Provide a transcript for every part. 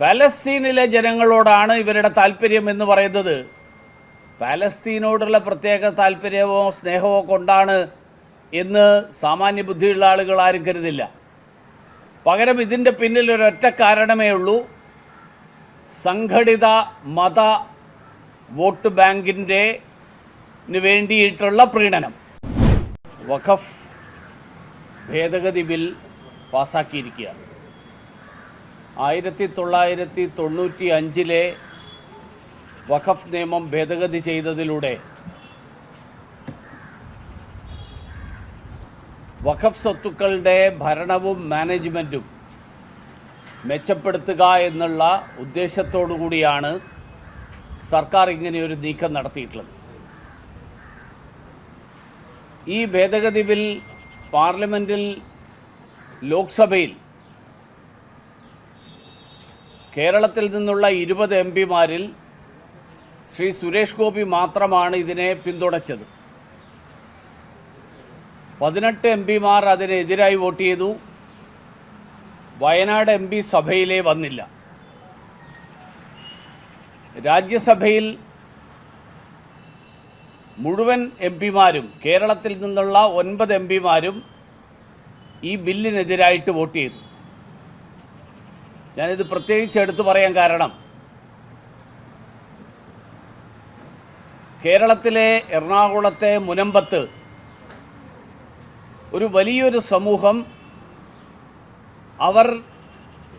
പാലസ്തീനിലെ ജനങ്ങളോടാണ് ഇവരുടെ താല്പര്യം എന്ന് പറയുന്നത്. പാലസ്തീനോടുള്ള പ്രത്യേക താല്പര്യമോ സ്നേഹമോ കൊണ്ടാണ് എന്ന് സാമാന്യ ബുദ്ധിയുള്ള ആളുകൾ ആരും കരുതില്ല. പകരം ഇതിന്റെ പിന്നിൽ ഒരൊറ്റ കാരണമേ ഉള്ളൂ. സംഘടിത മത വോട്ട് ബാങ്കിന്റെ വേണ്ടിയിട്ടുള്ള പ്രീണനം. വഖഫ് ഭേദഗതി ബിൽ പാസാക്കിയിരിക്കുകയാണ്. ആയിരത്തി തൊള്ളായിരത്തി തൊണ്ണൂറ്റി അഞ്ചിലെ വഖഫ് നിയമം ഭേദഗതി ചെയ്തതിലൂടെ വഖഫ് സ്വത്തുക്കളുടെ ഭരണവും മാനേജ്മെന്റും മെച്ചപ്പെടുത്തുക എന്നുള്ള ഉദ്ദേശത്തോടു കൂടിയാണ് സർക്കാർ ഇങ്ങനെയൊരു നീക്കം നടത്തിയിട്ടുള്ളത്. ഈ ഭേദഗതി ബിൽ പാർലമെന്റിൽ ലോക്സഭയിൽ കേരളത്തിൽ നിന്നുള്ള ഇരുപത് എം പിമാരിൽ ശ്രീ സുരേഷ് ഗോപി മാത്രമാണ് ഇതിനെ പിന്തുണച്ചത്. പതിനെട്ട് എം പിമാർ അതിനെതിരായി വോട്ട് ചെയ്തു. വയനാട് എം പി വന്നില്ല. രാജ്യസഭയിൽ മുഴുവൻ എം പിമാരും കേരളത്തിൽ നിന്നുള്ള ഒൻപത് എം പിമാരും ഈ ബില്ലിനെതിരായിട്ട് വോട്ട് ചെയ്തു. ഞാനിത് പ്രത്യേകിച്ച് എടുത്തു പറയാൻ കാരണം കേരളത്തിലെ എറണാകുളത്തെ മുനമ്പത്ത് ഒരു വലിയൊരു സമൂഹം അവർ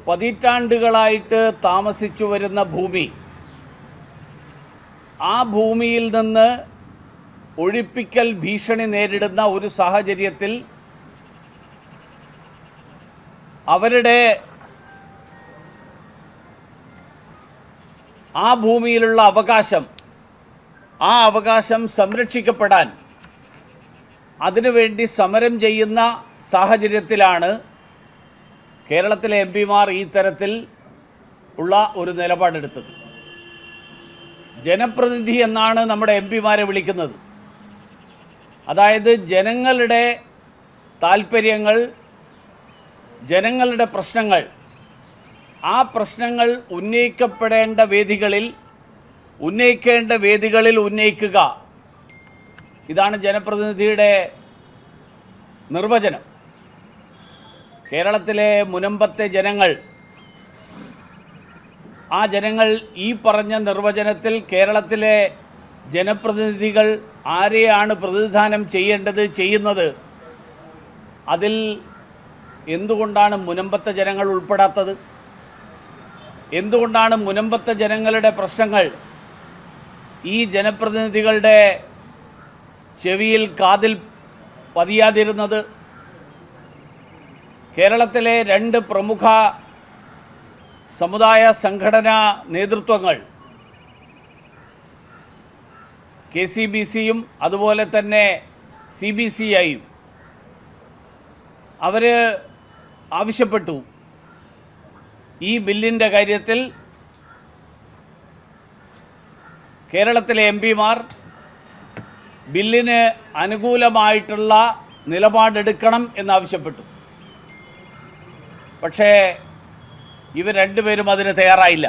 പതിറ്റാണ്ടുകളായിട്ട് താമസിച്ചു വരുന്ന ഭൂമി. ആ ഭൂമിയിൽ നിന്ന് ഒഴിപ്പിക്കൽ ഭീഷണി നേരിടുന്ന ഒരു സാഹചര്യത്തിൽ അവരുടെ ആ ഭൂമിയിലുള്ള അവകാശം ആ അവകാശം സംരക്ഷിക്കപ്പെടാൻ അതിനുവേണ്ടി സമരം ചെയ്യുന്ന സാഹചര്യത്തിലാണ് കേരളത്തിലെ എം പിമാർ ഈ തരത്തിൽ ഉള്ള ഒരു നിലപാടെടുത്തത്. ജനപ്രതിനിധി എന്നാണ് നമ്മുടെ എം പിമാരെ വിളിക്കുന്നത്. അതായത് ജനങ്ങളുടെ താൽപ്പര്യങ്ങൾ ജനങ്ങളുടെ പ്രശ്നങ്ങൾ ആ പ്രശ്നങ്ങൾ ഉന്നയിക്കപ്പെടേണ്ട വേദികളിൽ ഉന്നയിക്കേണ്ട വേദികളിൽ ഉന്നയിക്കുക. ഇതാണ് ജനപ്രതിനിധിയുടെ നിർവചനം. കേരളത്തിലെ മുനമ്പത്തെ ജനങ്ങൾ ആ ജനങ്ങൾ ഈ പറഞ്ഞ നിർവചനത്തിൽ കേരളത്തിലെ ജനപ്രതിനിധികൾ ആരെയാണ് പ്രതിനിധാനം ചെയ്യേണ്ടത് ചെയ്യുന്നത്? അതിൽ എന്തുകൊണ്ടാണ് മുനമ്പത്തെ ജനങ്ങൾ ഉൾപ്പെടാത്തത്? എന്തുകൊണ്ടാണ് മുനമ്പത്തെ ജനങ്ങളുടെ പ്രശ്നങ്ങൾ? ഈ ജനപ്രതിനിധികളുടെ ചെവിയിൽ കാതിൽ പതിയാതിരുന്നത് കേരളത്തിലെ രണ്ട് പ്രമുഖ സമുദായ സംഘടനാ നേതൃത്വങ്ങൾ കെ സി ബി സിയും അതുപോലെ തന്നെ സി ബി സി ഐയും. അവർ ആവശ്യപ്പെട്ടു. ഈ ബില്ലിന്റെ കാര്യത്തിൽ കേരളത്തിലെ എം പിമാർ ബില്ലിന് അനുകൂലമായിട്ടുള്ള നിലപാടെടുക്കണം എന്നാവശ്യപ്പെട്ടു. പക്ഷേ ഇവർ രണ്ടുപേരും അതിന് തയ്യാറായില്ല.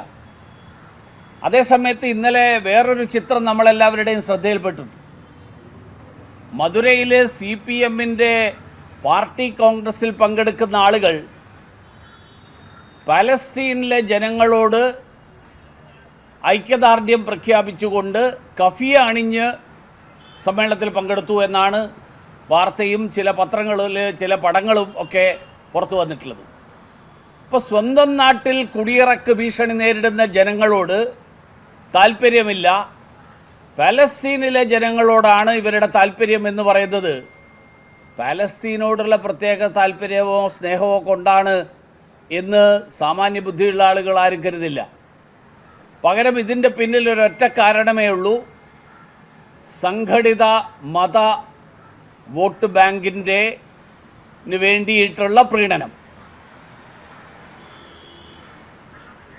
അതേസമയത്ത് ഇന്നലെ വേറൊരു ചിത്രം നമ്മളെല്ലാവരുടെയും ശ്രദ്ധയിൽപ്പെട്ടു മധുരയിൽ സി പി എമ്മിന്റെ പാർട്ടി കോൺഗ്രസിൽ പങ്കെടുക്കുന്ന ആളുകൾ പലസ്തീനിലെ ജനങ്ങളോട് ഐക്യദാർഢ്യം പ്രഖ്യാപിച്ചുകൊണ്ട് കഫിയ അണിഞ്ഞ് സമ്മേളനത്തിൽ പങ്കെടുത്തു എന്നാണ് വാർത്തയും ചില പത്രങ്ങളിൽ ചില പടങ്ങളും ഒക്കെ പുറത്തു വന്നിട്ടുള്ളത്. ഇപ്പോൾ സ്വന്തം നാട്ടിൽ കുടിയിറക്ക് ഭീഷണി നേരിടുന്ന ജനങ്ങളോട് താല്പര്യമില്ല പലസ്തീനിലെ ജനങ്ങളോടാണ് ഇവരുടെ താല്പര്യം എന്ന് പറയുന്നത്. പാലസ്തീനോടുള്ള പ്രത്യേക താല്പര്യമോ സ്നേഹമോ കൊണ്ടാണ് എന്ന് സാമാന്യ ബുദ്ധിയുള്ള ആളുകൾ ആരും കരുതില്ല. പകരം ഇതിന്റെ പിന്നിൽ ഒരൊറ്റ കാരണമേ ഉള്ളൂ. സംഘടിത മത വോട്ട് ബാങ്കിന്റെ വേണ്ടിയിട്ടുള്ള പ്രീണനം.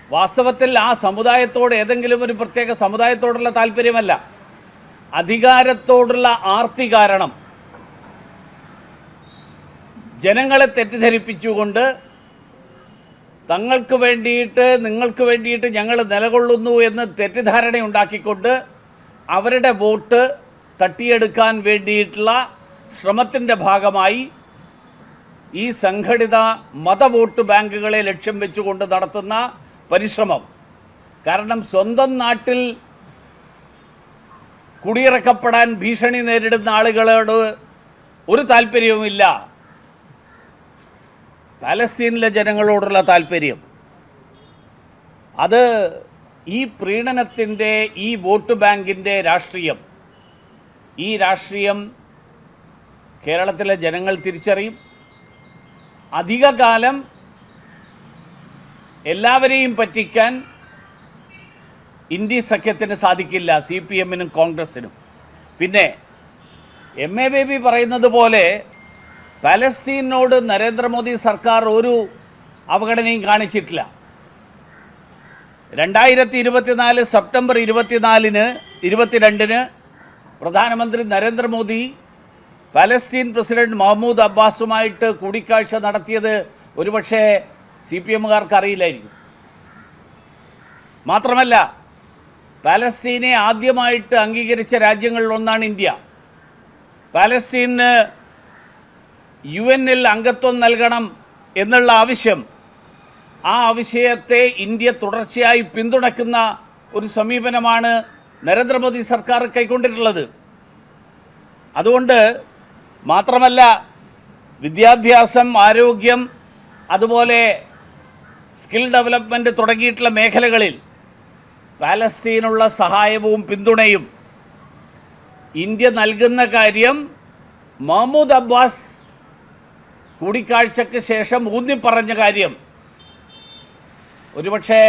വാസ്തവത്തിൽ ആ സമുദായത്തോട് ഏതെങ്കിലും ഒരു പ്രത്യേക സമുദായത്തോടുള്ള താല്പര്യമല്ല. അധികാരത്തോടുള്ള ആർത്തി കാരണം ജനങ്ങളെ തെറ്റിദ്ധരിപ്പിച്ചുകൊണ്ട് തങ്ങൾക്ക് വേണ്ടിയിട്ട് നിങ്ങൾക്ക് വേണ്ടിയിട്ട് ഞങ്ങൾ നിലകൊള്ളുന്നു എന്ന് തെറ്റിദ്ധാരണ ഉണ്ടാക്കിക്കൊണ്ട് അവരുടെ വോട്ട് തട്ടിയെടുക്കാൻ വേണ്ടിയിട്ടുള്ള ശ്രമത്തിന്റെ ഭാഗമായി ഈ സംഘടിത മതവോട്ട് ബാങ്കുകളെ ലക്ഷ്യം വെച്ചുകൊണ്ട് നടത്തുന്ന പരിശ്രമം. കാരണം സ്വന്തം നാട്ടിൽ കുടിയിറക്കപ്പെടാൻ ഭീഷണി നേരിടുന്ന ആളുകളോട് ഒരു താല്പര്യവുമില്ല. പാലസ്തീനിലെ ജനങ്ങളോടുള്ള താല്പര്യം. അത് ഈ പ്രീണനത്തിന്റെ ഈ വോട്ട് ബാങ്കിന്റെ രാഷ്ട്രീയം ഈ രാഷ്ട്രീയം കേരളത്തിലെ ജനങ്ങൾ തിരിച്ചറിയും. അധികകാലം എല്ലാവരെയും പറ്റിക്കാൻ ഇന്ത്യ സഖ്യത്തിന് സാധിക്കില്ല സി പി എമ്മിനും കോൺഗ്രസിനും. പിന്നെ എം എ ബേബി പറയുന്നത് പോലെ പലസ്തീനോട് നരേന്ദ്രമോദി സർക്കാർ ഒരു അവഗണനയും കാണിച്ചിട്ടില്ല. രണ്ടായിരത്തി ഇരുപത്തിനാല് സെപ്റ്റംബർ ഇരുപത്തിനാലിന് ഇരുപത്തിരണ്ടിന് പ്രധാനമന്ത്രി നരേന്ദ്രമോദി പലസ്തീൻ പ്രസിഡന്റ് മഹമ്മൂദ് അബ്ബാസുമായിട്ട് കൂടിക്കാഴ്ച നടത്തിയത് ഒരുപക്ഷെ സി പി എമ്മുകാർക്ക് അറിയില്ലായിരിക്കും മാത്രമല്ല പലസ്തീനെ ആദ്യമായിട്ട് അംഗീകരിച്ച രാജ്യങ്ങളിലൊന്നാണ് ഇന്ത്യ. പാലസ്തീന് യു എന്നിൽ അംഗത്വം നൽകണം എന്നുള്ള ആവശ്യം ആ ആവശ്യത്തെ ഇന്ത്യ തുടർച്ചയായി പിന്തുണയ്ക്കുന്ന ഒരു സമീപനമാണ് നരേന്ദ്രമോദി സർക്കാർ കൈക്കൊണ്ടിട്ടുള്ളത്. അതുകൊണ്ട് മാത്രമല്ല വിദ്യാഭ്യാസം ആരോഗ്യം അതുപോലെ സ്കിൽ ഡെവലപ്മെന്റ് തുടങ്ങിയിട്ടുള്ള മേഖലകളിൽ പാലസ്തീനുള്ള സഹായവും പിന്തുണയും ഇന്ത്യ നൽകുന്ന കാര്യം മഹ്മൂദ് അബ്ബാസ് കൂടിക്കാഴ്ചയ്ക്ക് ശേഷം ഊന്നിപ്പറഞ്ഞ കാര്യം. ഒരുപക്ഷേ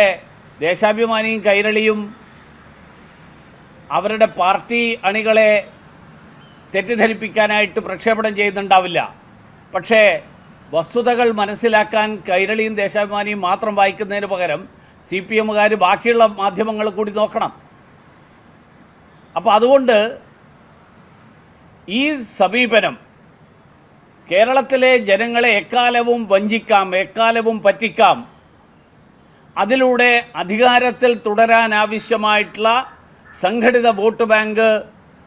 ദേശാഭിമാനിയും കൈരളിയും അവരുടെ പാർട്ടി അണികളെ തെറ്റിദ്ധരിപ്പിക്കാനായിട്ട് പ്രക്ഷേപണം ചെയ്യുന്നുണ്ടാവില്ല. പക്ഷേ വസ്തുതകൾ മനസ്സിലാക്കാൻ കൈരളിയും ദേശാഭിമാനിയും മാത്രം വായിക്കുന്നതിന് പകരം സി പി എമ്മുകാർ ബാക്കിയുള്ള മാധ്യമങ്ങൾ കൂടി നോക്കണം. അപ്പോൾ അതുകൊണ്ട് ഈ സമീപനം കേരളത്തിലെ ജനങ്ങളെ എക്കാലവും വഞ്ചിക്കാം എക്കാലവും പറ്റിക്കാം. അതിലൂടെ അധികാരത്തിൽ തുടരാൻ ആവശ്യമായിട്ടുള്ള സംഘടിത വോട്ട് ബാങ്ക്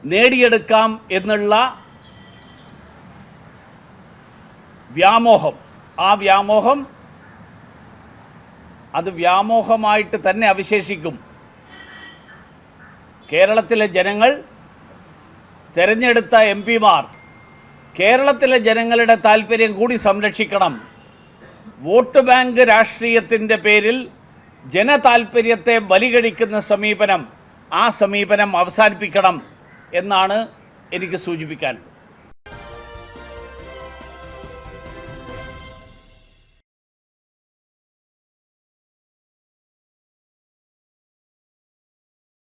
നേടിയെടുക്കാം എന്നുള്ള വ്യാമോഹം. ആ വ്യാമോഹം അത് വ്യാമോഹമായിട്ട് തന്നെ അവശേഷിക്കും. കേരളത്തിലെ ജനങ്ങൾ തെരഞ്ഞെടുത്ത എം പിമാർ കേരളത്തിലെ ജനങ്ങളുടെ താല്പര്യം കൂടി സംരക്ഷിക്കണം. വോട്ട് ബാങ്ക് രാഷ്ട്രീയത്തിന്റെ പേരിൽ ജനതാൽപര്യത്തെ ബലികഴിക്കുന്ന സമീപനം ആ സമീപനം അവസാനിപ്പിക്കണം എന്നാണ് എനിക്ക് സൂചിപ്പിക്കാനുള്ളത്.